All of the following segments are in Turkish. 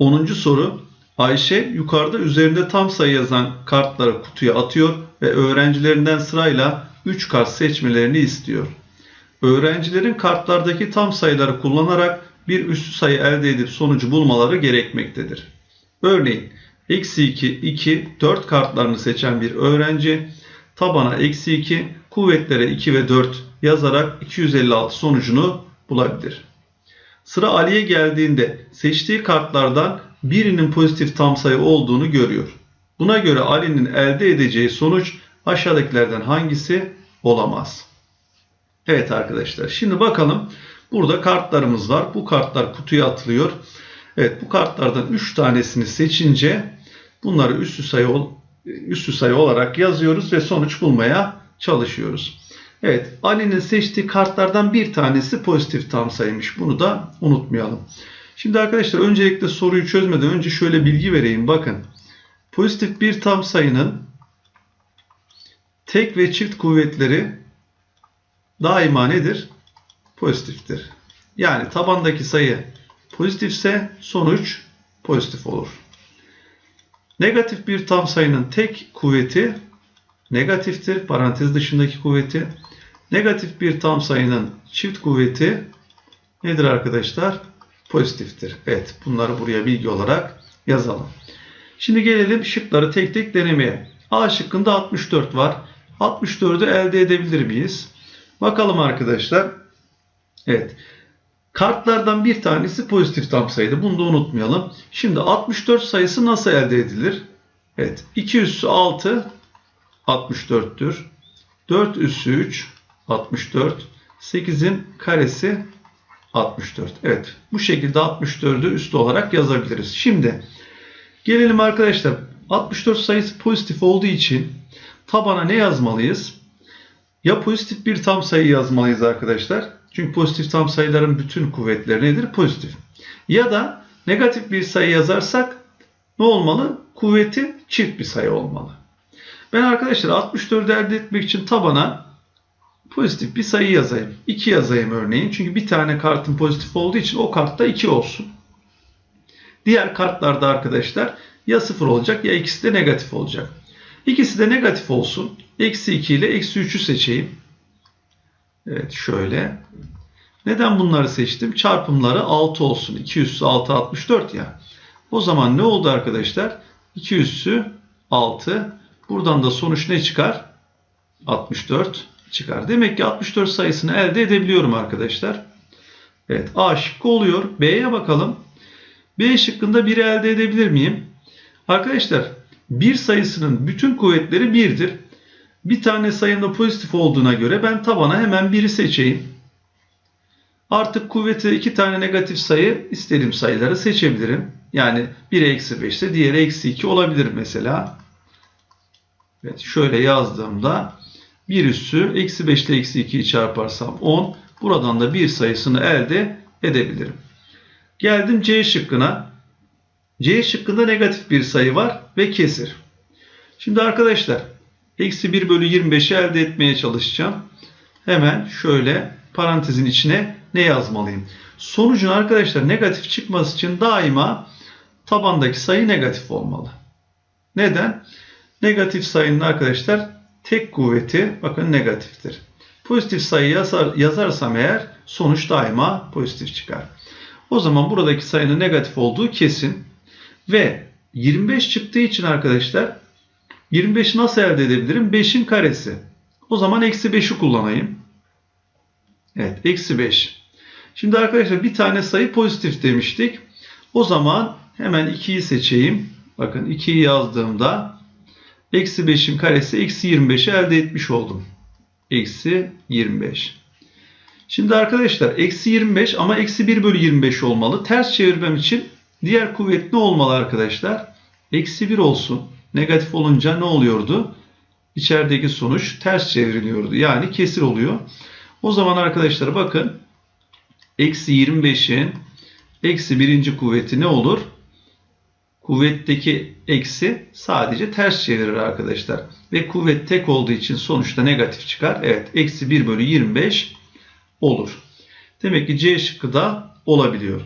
10. soru Ayşe yukarıda üzerinde tam sayı yazan kartları kutuya atıyor ve öğrencilerinden sırayla 3 kart seçmelerini istiyor. Öğrencilerin kartlardaki tam sayıları kullanarak bir üstü sayı elde edip sonucu bulmaları gerekmektedir. Örneğin eksi 2, 2, 4 kartlarını seçen bir öğrenci tabana eksi 2, kuvvetlere 2 ve 4 yazarak 256 sonucunu bulabilir. Sıra Ali'ye geldiğinde seçtiği kartlardan birinin pozitif tam sayı olduğunu görüyor. Buna göre Ali'nin elde edeceği sonuç aşağıdakilerden hangisi olamaz? Evet arkadaşlar şimdi bakalım burada kartlarımız var. Bu kartlar kutuya atılıyor. Evet bu kartlardan 3 tanesini seçince bunları üstü sayı, üstü sayı olarak yazıyoruz ve sonuç bulmaya çalışıyoruz. Evet Ali'nin seçtiği kartlardan bir tanesi pozitif tam sayıymış. Bunu da unutmayalım. Şimdi arkadaşlar öncelikle soruyu çözmeden önce şöyle bilgi vereyim. Bakın pozitif bir tam sayının tek ve çift kuvvetleri daima nedir? Pozitiftir. Yani tabandaki sayı pozitifse sonuç pozitif olur. Negatif bir tam sayının tek kuvveti negatiftir. Parantez dışındaki kuvveti. Negatif bir tam sayının çift kuvveti nedir arkadaşlar? Pozitiftir. Evet bunları buraya bilgi olarak yazalım. Şimdi gelelim şıkları tek tek denemeye. A şıkkında 64 var. 64'ü elde edebilir miyiz? Bakalım arkadaşlar. Evet. Kartlardan bir tanesi pozitif tam sayıydı. Bunu da unutmayalım. Şimdi 64 sayısı nasıl elde edilir? Evet. 2 üssü 6 64'tür. 4 üssü 3 64. 8'in karesi 64. Evet. Bu şekilde 64'ü üstü olarak yazabiliriz. Şimdi gelelim arkadaşlar. 64 sayısı pozitif olduğu için tabana ne yazmalıyız? Ya pozitif bir tam sayı yazmalıyız arkadaşlar. Çünkü pozitif tam sayıların bütün kuvvetleri nedir? Pozitif. Ya da negatif bir sayı yazarsak ne olmalı? Kuvveti çift bir sayı olmalı. Ben arkadaşlar 64'ü elde etmek için tabana pozitif bir sayı yazayım. 2 yazayım örneğin. Çünkü bir tane kartın pozitif olduğu için o kartta 2 olsun. Diğer kartlarda arkadaşlar ya 0 olacak ya ikisi de negatif olacak. İkisi de negatif olsun. Eksi 2 ile eksi 3'ü seçeyim. Evet şöyle. Neden bunları seçtim? Çarpımları 6 olsun. 2 üssü 6 64 ya. O zaman ne oldu arkadaşlar? 2 üssü 6. Buradan da sonuç ne çıkar? 64 çıkar. Demek ki 64 sayısını elde edebiliyorum arkadaşlar. Evet A şıkkı oluyor. B'ye bakalım. B şıkkında 1'i elde edebilir miyim? Arkadaşlar bir sayısının bütün kuvvetleri 1'dir. Bir tane sayında pozitif olduğuna göre ben tabana hemen 1'i seçeyim. Artık kuvveti iki tane negatif sayı istediğim sayıları seçebilirim. Yani biri eksi 5 ise diğeri eksi 2 olabilir mesela. Evet şöyle yazdığımda 1 üssü eksi 5 ile eksi 2'yi çarparsam 10. Buradan da bir sayısını elde edebilirim. Geldim C şıkkına. C şıkkında negatif bir sayı var ve kesir. Şimdi arkadaşlar eksi 1 bölü 25'i elde etmeye çalışacağım. Hemen şöyle parantezin içine ne yazmalıyım? Sonucun arkadaşlar negatif çıkması için daima tabandaki sayı negatif olmalı. Neden? Negatif sayının arkadaşlar tek kuvveti bakın negatiftir. Pozitif sayı yazar, yazarsam eğer sonuç daima pozitif çıkar. O zaman buradaki sayının negatif olduğu kesin. Ve 25 çıktığı için arkadaşlar 25'i nasıl elde edebilirim? 5'in karesi. O zaman eksi 5'i kullanayım. Evet eksi 5. Şimdi arkadaşlar bir tane sayı pozitif demiştik. O zaman hemen 2'yi seçeyim. Bakın 2'yi yazdığımda eksi 5'in karesi eksi 25'i elde etmiş oldum. Eksi 25. Şimdi arkadaşlar eksi 25 ama eksi 1 bölü 25 olmalı. Ters çevirmem için diğer kuvvet ne olmalı arkadaşlar? Eksi 1 olsun. Negatif olunca ne oluyordu? İçerideki sonuç ters çevriliyordu. Yani kesir oluyor. O zaman arkadaşlar bakın eksi 25'in eksi birinci kuvveti ne olur? Kuvvetteki eksi sadece ters çevirir arkadaşlar. Ve kuvvet tek olduğu için sonuçta negatif çıkar. Evet eksi 1 bölü 25 olur. Demek ki C şıkkı da olabiliyor.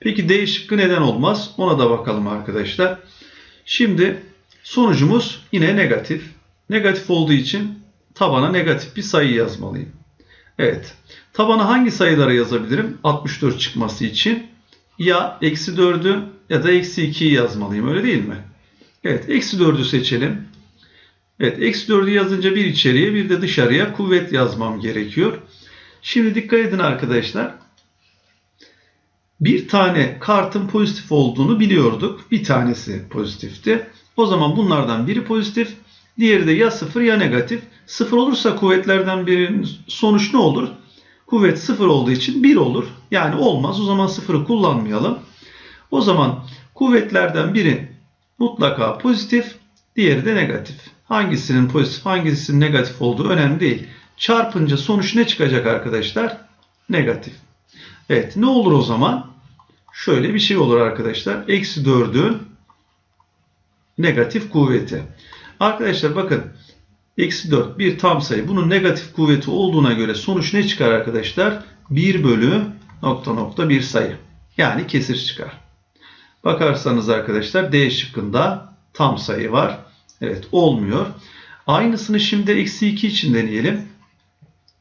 Peki D şıkkı neden olmaz? Ona da bakalım arkadaşlar. Şimdi sonucumuz yine negatif. Negatif olduğu için tabana negatif bir sayı yazmalıyım. Evet. Tabana hangi sayıları yazabilirim? 64 çıkması için ya eksi 4'ü ya da eksi 2'yi yazmalıyım. Öyle değil mi? Evet. Eksi 4'ü seçelim. Evet. Eksi 4'ü yazınca bir içeriye bir de dışarıya kuvvet yazmam gerekiyor. Şimdi dikkat edin arkadaşlar. Bir tane kartın pozitif olduğunu biliyorduk. Bir tanesi pozitifti. O zaman bunlardan biri pozitif. Diğeri de ya sıfır ya negatif. Sıfır olursa kuvvetlerden birinin sonuç ne olur? Kuvvet sıfır olduğu için bir olur. Yani olmaz. O zaman sıfırı kullanmayalım. O zaman kuvvetlerden biri mutlaka pozitif, diğeri de negatif. Hangisinin pozitif, hangisinin negatif olduğu önemli değil. Çarpınca sonuç ne çıkacak arkadaşlar? Negatif. Evet ne olur o zaman? Şöyle bir şey olur arkadaşlar. Eksi 4'ün negatif kuvveti. Arkadaşlar bakın. Eksi 4 bir tam sayı. Bunun negatif kuvveti olduğuna göre sonuç ne çıkar arkadaşlar? 1 bölü nokta nokta bir sayı. Yani kesir çıkar. Bakarsanız arkadaşlar D şıkkında tam sayı var. Evet olmuyor. Aynısını şimdi eksi 2 için deneyelim.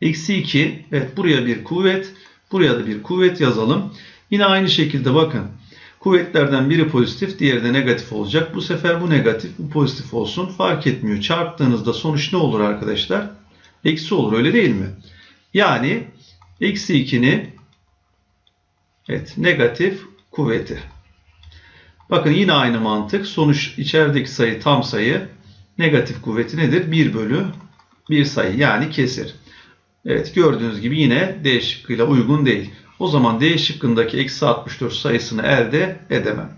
Eksi 2. Evet buraya bir kuvvet. Buraya da bir kuvvet yazalım. Yine aynı şekilde bakın. Kuvvetlerden biri pozitif, diğeri de negatif olacak. Bu sefer bu negatif, bu pozitif olsun. Fark etmiyor. Çarptığınızda sonuç ne olur arkadaşlar? Eksi olur öyle değil mi? Yani eksi 2'nin evet, negatif kuvveti. Bakın yine aynı mantık. Sonuç içerideki sayı tam sayı. Negatif kuvveti nedir? 1 bölü 1 sayı yani kesir. Evet gördüğünüz gibi yine D şıkkıyla uygun değil. O zaman D şıkkındaki eksi 64 sayısını elde edemem.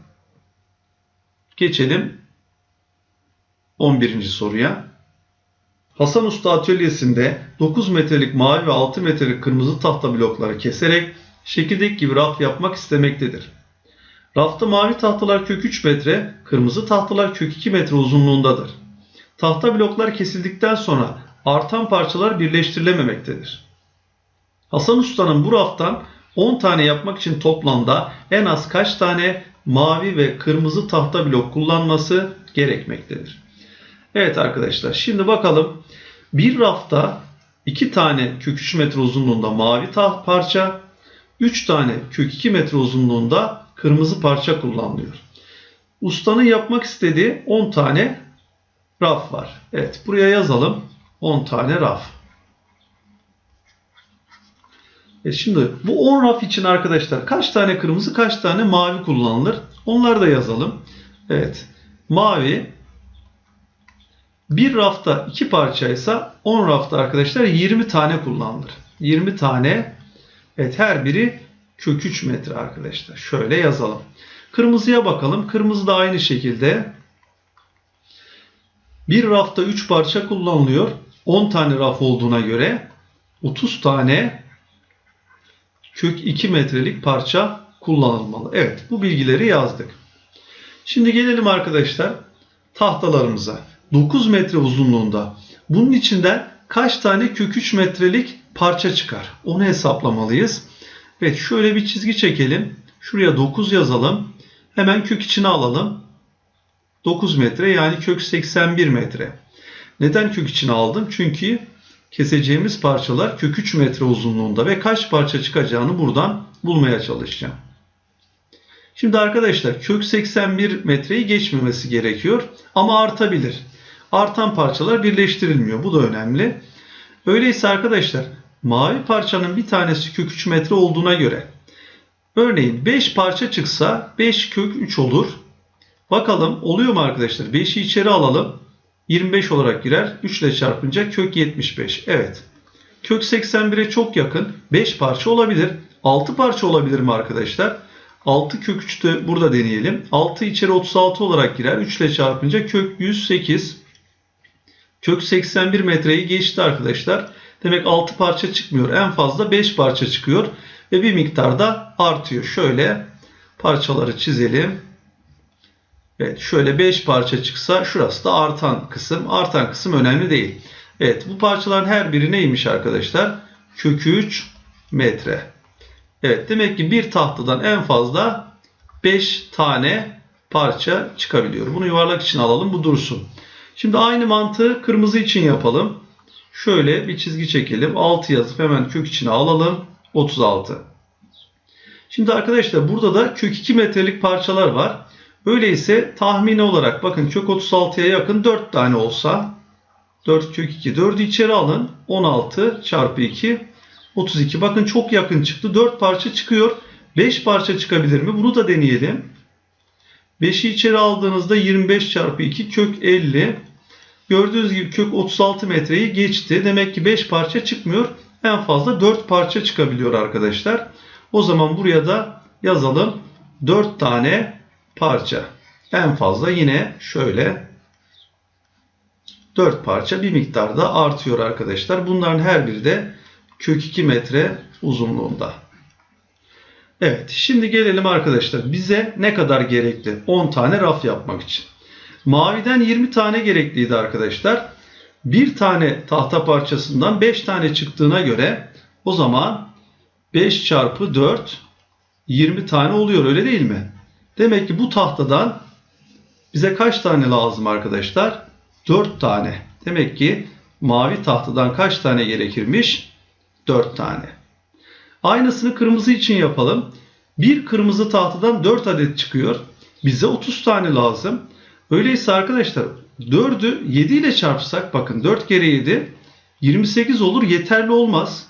Geçelim 11. soruya. Hasan Usta atölyesinde 9 metrelik mavi ve 6 metrelik kırmızı tahta blokları keserek şekildeki gibi raf yapmak istemektedir. Rafta mavi tahtalar kök 3 metre, kırmızı tahtalar kök 2 metre uzunluğundadır. Tahta bloklar kesildikten sonra artan parçalar birleştirilememektedir. Hasan Usta'nın bu raftan 10 tane yapmak için toplamda en az kaç tane mavi ve kırmızı tahta blok kullanması gerekmektedir. Evet arkadaşlar şimdi bakalım bir rafta 2 tane kök 3 metre uzunluğunda mavi taht parça 3 tane kök 2 metre uzunluğunda kırmızı parça kullanılıyor. Ustanın yapmak istediği 10 tane raf var. Evet buraya yazalım 10 tane raf. E şimdi bu 10 raf için arkadaşlar kaç tane kırmızı kaç tane mavi kullanılır? Onları da yazalım. Evet. Mavi bir rafta iki parçaysa 10 rafta arkadaşlar 20 tane kullanılır. 20 tane evet her biri kök 3 metre arkadaşlar. Şöyle yazalım. Kırmızıya bakalım. Kırmızı da aynı şekilde bir rafta 3 parça kullanılıyor. 10 tane raf olduğuna göre 30 tane kök 2 metrelik parça kullanılmalı. Evet bu bilgileri yazdık. Şimdi gelelim arkadaşlar tahtalarımıza. 9 metre uzunluğunda bunun içinden kaç tane kök 3 metrelik parça çıkar? Onu hesaplamalıyız. Evet şöyle bir çizgi çekelim. Şuraya 9 yazalım. Hemen kök içine alalım. 9 metre yani kök 81 metre. Neden kök içine aldım? Çünkü keseceğimiz parçalar kök 3 metre uzunluğunda ve kaç parça çıkacağını buradan bulmaya çalışacağım. Şimdi arkadaşlar kök 81 metreyi geçmemesi gerekiyor ama artabilir. Artan parçalar birleştirilmiyor. Bu da önemli. Öyleyse arkadaşlar mavi parçanın bir tanesi kök 3 metre olduğuna göre örneğin 5 parça çıksa 5 kök 3 olur. Bakalım oluyor mu arkadaşlar? 5'i içeri alalım. 25 olarak girer. 3 ile çarpınca kök 75. Evet. Kök 81'e çok yakın. 5 parça olabilir. 6 parça olabilir mi arkadaşlar? 6 kök 3'te burada deneyelim. 6 içeri 36 olarak girer. 3 ile çarpınca kök 108. Kök 81 metreyi geçti arkadaşlar. Demek 6 parça çıkmıyor. En fazla 5 parça çıkıyor. Ve bir miktarda artıyor. Şöyle parçaları çizelim. Evet şöyle 5 parça çıksa şurası da artan kısım. Artan kısım önemli değil. Evet bu parçaların her biri neymiş arkadaşlar? Kök 3 metre. Evet demek ki bir tahtadan en fazla 5 tane parça çıkabiliyor. Bunu yuvarlak için alalım bu dursun. Şimdi aynı mantığı kırmızı için yapalım. Şöyle bir çizgi çekelim. 6 yazıp hemen kök içine alalım. 36. Şimdi arkadaşlar burada da kök 2 metrelik parçalar var. Öyleyse tahmini olarak bakın kök 36'ya yakın 4 tane olsa 4 kök 2. 4'ü içeri alın. 16 çarpı 2 32. Bakın çok yakın çıktı. 4 parça çıkıyor. 5 parça çıkabilir mi? Bunu da deneyelim. 5'i içeri aldığınızda 25 çarpı 2 kök 50. Gördüğünüz gibi kök 36 metreyi geçti. Demek ki 5 parça çıkmıyor. En fazla 4 parça çıkabiliyor arkadaşlar. O zaman buraya da yazalım. 4 tane parça. En fazla yine şöyle 4 parça bir miktarda artıyor arkadaşlar. Bunların her biri de kök 2 metre uzunluğunda. Evet şimdi gelelim arkadaşlar. Bize ne kadar gerekli? 10 tane raf yapmak için. Maviden 20 tane gerekliydi arkadaşlar. Bir tane tahta parçasından 5 tane çıktığına göre o zaman 5 çarpı 4 20 tane oluyor öyle değil mi? Demek ki bu tahtadan bize kaç tane lazım arkadaşlar? 4 tane. Demek ki mavi tahtadan kaç tane gerekirmiş? 4 tane. Aynısını kırmızı için yapalım. Bir kırmızı tahtadan 4 adet çıkıyor. Bize 30 tane lazım. Öyleyse arkadaşlar 4'ü 7 ile çarpsak bakın 4 kere 7 28 olur yeterli olmaz.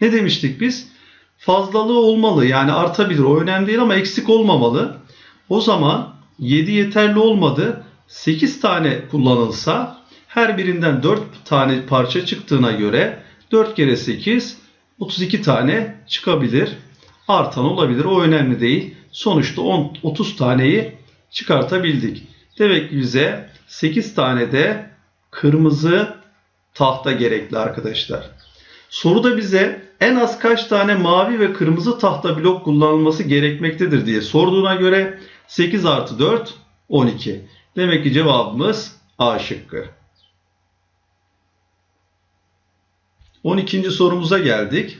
Ne demiştik biz? Fazlalığı olmalı yani artabilir o önemli değil ama eksik olmamalı. O zaman 7 yeterli olmadı. 8 tane kullanılsa her birinden 4 tane parça çıktığına göre 4 kere 8 32 tane çıkabilir. Artan olabilir o önemli değil. Sonuçta 10, 30 taneyi çıkartabildik. Demek ki bize 8 tane de kırmızı tahta gerekli arkadaşlar. Soruda bize en az kaç tane mavi ve kırmızı tahta blok kullanılması gerekmektedir diye sorduğuna göre 8 artı 4 12. Demek ki cevabımız A şıkkı. 12. sorumuza geldik.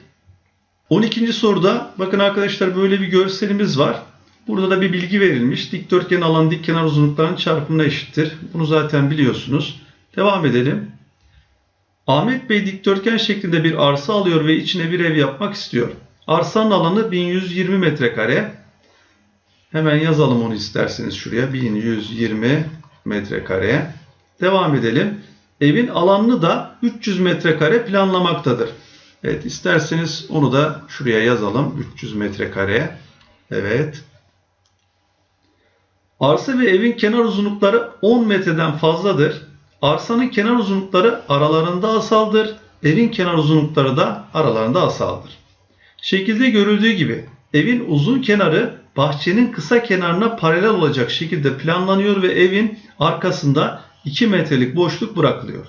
12. soruda bakın arkadaşlar böyle bir görselimiz var. Burada da bir bilgi verilmiş. Dikdörtgen alan dik kenar uzunluklarının çarpımına eşittir. Bunu zaten biliyorsunuz. Devam edelim. Ahmet Bey dikdörtgen şeklinde bir arsa alıyor ve içine bir ev yapmak istiyor. Arsanın alanı 1120 metrekare. Hemen yazalım onu isterseniz şuraya. 1120 metrekare. Devam edelim. Evin alanını da 300 metrekare planlamaktadır. Evet isterseniz onu da şuraya yazalım. 300 metrekare. Evet. Arsa ve evin kenar uzunlukları 10 metreden fazladır. Arsanın kenar uzunlukları aralarında asaldır. Evin kenar uzunlukları da aralarında asaldır. Şekilde görüldüğü gibi evin uzun kenarı bahçenin kısa kenarına paralel olacak şekilde planlanıyor ve evin arkasında 2 metrelik boşluk bırakılıyor.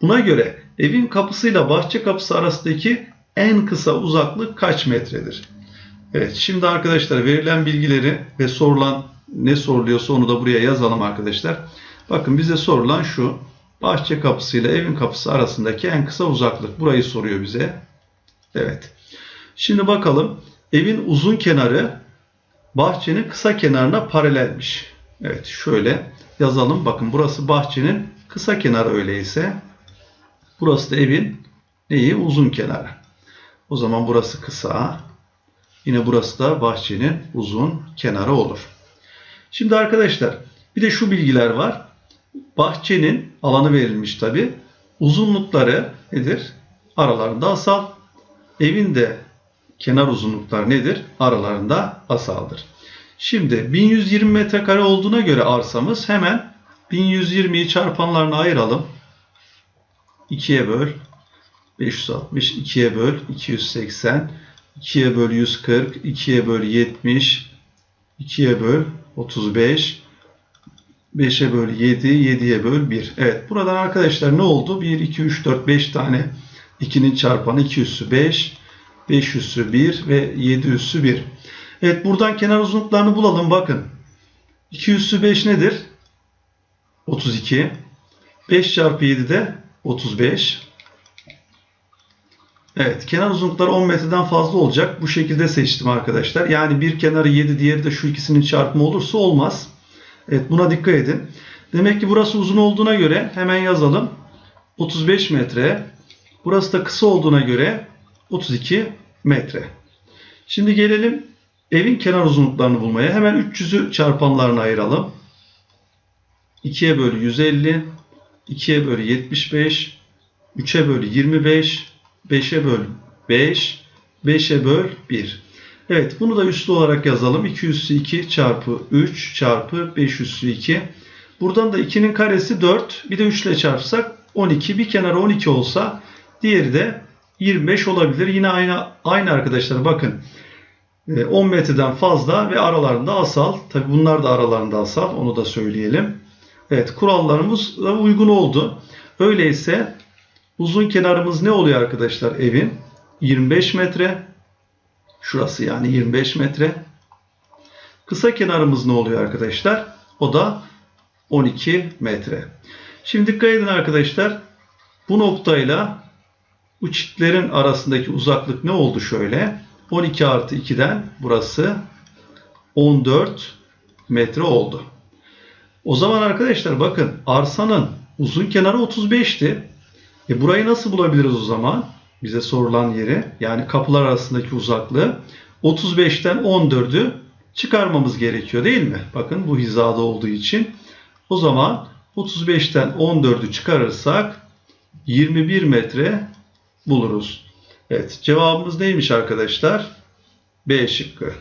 Buna göre evin kapısıyla bahçe kapısı arasındaki en kısa uzaklık kaç metredir? Evet şimdi arkadaşlar verilen bilgileri ve sorulan ne soruluyorsa onu da buraya yazalım arkadaşlar. Bakın bize sorulan şu. Bahçe kapısıyla evin kapısı arasındaki en kısa uzaklık. Burayı soruyor bize. Evet. Şimdi bakalım. Evin uzun kenarı bahçenin kısa kenarına paralelmiş. Evet şöyle yazalım. Bakın burası bahçenin kısa kenarı öyleyse. Burası da evin neyi? Uzun kenarı. O zaman burası kısa. Yine burası da bahçenin uzun kenarı olur. Şimdi arkadaşlar bir de şu bilgiler var. Bahçenin alanı verilmiş tabi. Uzunlukları nedir? Aralarında asal. Evin de kenar uzunluklar nedir? Aralarında asaldır. Şimdi 1120 metrekare olduğuna göre arsamız hemen 1120'yi çarpanlarına ayıralım. 2'ye böl. 560, 2'ye böl. 280, 2'ye böl 140, 2'ye böl 70, 2'ye böl 35, 5'e böl 7, 7'ye böl 1. Evet buradan arkadaşlar ne oldu? 1, 2, 3, 4, 5 tane 2'nin çarpanı 2 üssü 5, 5 üssü 1 ve 7 üssü 1. Evet buradan kenar uzunluklarını bulalım bakın. 2 üssü 5 nedir? 32. 5 çarpı 7 de 35. Evet, kenar uzunlukları 10 metreden fazla olacak. Bu şekilde seçtim arkadaşlar. Yani bir kenarı 7, diğeri de şu ikisinin çarpımı olursa olmaz. Evet, buna dikkat edin. Demek ki burası uzun olduğuna göre hemen yazalım. 35 metre. Burası da kısa olduğuna göre 32 metre. Şimdi gelelim evin kenar uzunluklarını bulmaya. Hemen 300'ü çarpanlarına ayıralım. 2'ye bölü 150, 2'ye bölü 75, 3'e bölü 25, 5'e böl 5, 5'e böl 1. Evet bunu da üslü olarak yazalım. 2 üssü 2 çarpı 3 çarpı 5 üssü 2. Buradan da 2'nin karesi 4. Bir de 3 ile çarpsak 12. Bir kenarı 12 olsa diğeri de 25 olabilir. Yine aynı aynı arkadaşlar bakın. e, 10 metreden fazla ve aralarında asal. Tabi bunlar da aralarında asal. Onu da söyleyelim. Evet kurallarımız da uygun oldu. Öyleyse uzun kenarımız ne oluyor arkadaşlar evin? 25 metre. Şurası yani 25 metre. Kısa kenarımız ne oluyor arkadaşlar? O da 12 metre. Şimdi dikkat edin arkadaşlar. Bu noktayla bu çiftlerin arasındaki uzaklık ne oldu şöyle? 12 artı 2'den burası 14 metre oldu. O zaman arkadaşlar bakın arsanın uzun kenarı 35'ti. E burayı nasıl bulabiliriz o zaman? Bize sorulan yeri yani kapılar arasındaki uzaklığı 35'ten 14'ü çıkarmamız gerekiyor değil mi? Bakın bu hizada olduğu için. O zaman 35'ten 14'ü çıkarırsak 21 metre buluruz. Evet cevabımız neymiş arkadaşlar? B şıkkı.